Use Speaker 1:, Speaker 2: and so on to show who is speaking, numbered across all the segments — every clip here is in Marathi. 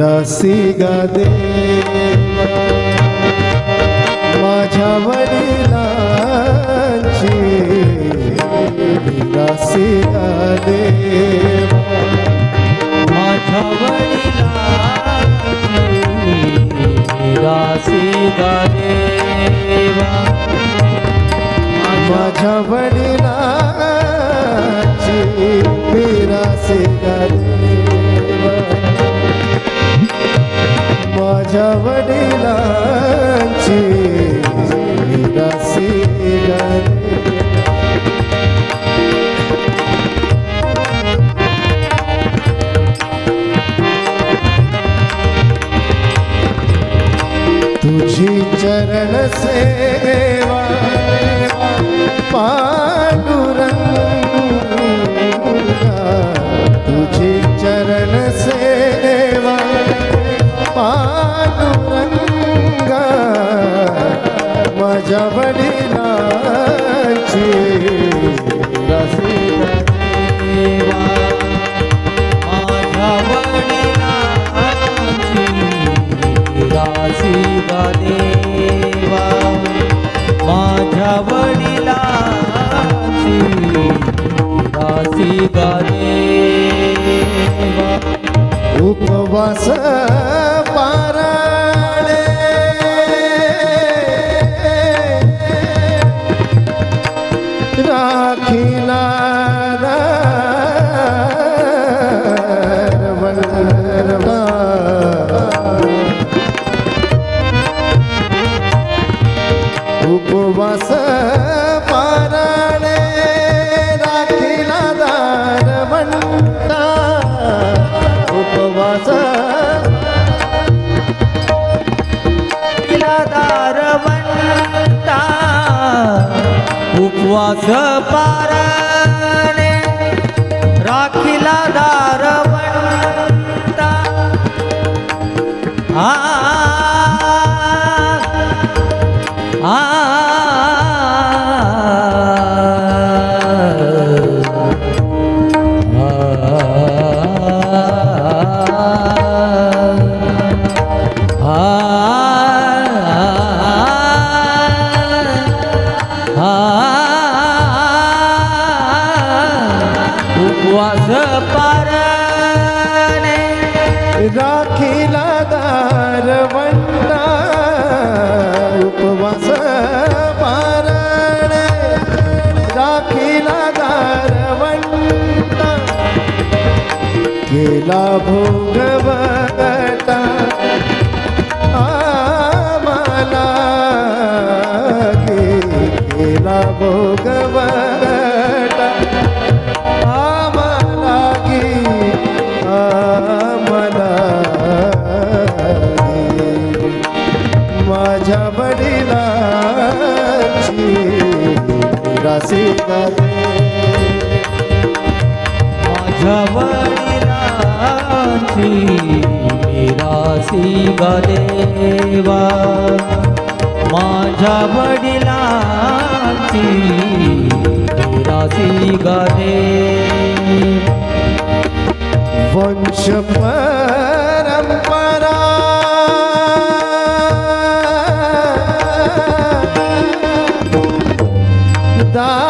Speaker 1: रासी गादे माझ्या वडिलांची रासी गादे
Speaker 2: माझ्या वडिलांची रासी गादेवा
Speaker 1: माझ्या वडिलांची रासी माझ्या वडिलांची रासी माझ्या वडिलाची
Speaker 2: दासी गाणे
Speaker 1: उपवास पाराळे राखीला उपवास पाराळे राखीला दार म्हणता. उपवास
Speaker 2: दार म्हणता. उपवास पारा आ उपवास पारणे
Speaker 1: राखीला वस पारण राखीला दार केला भोगवता आम्हाला केला भोगवटा वडिलांची रासी गाते
Speaker 2: माझ्या वडिलांची गदेवा माझ्या वडिलांची रासी गदे
Speaker 1: वंश da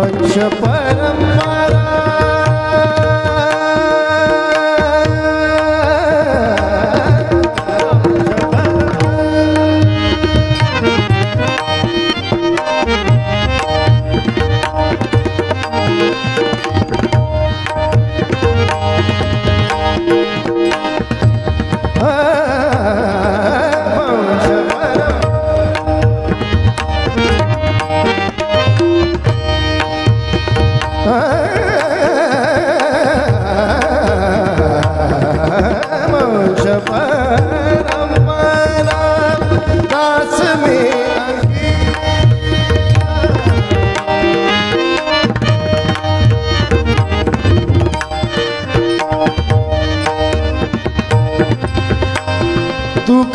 Speaker 1: वत्स पर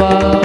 Speaker 1: देवा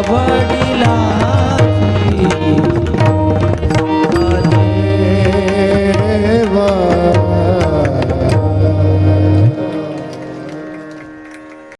Speaker 1: निराशी देवा माझ्या वडिलांची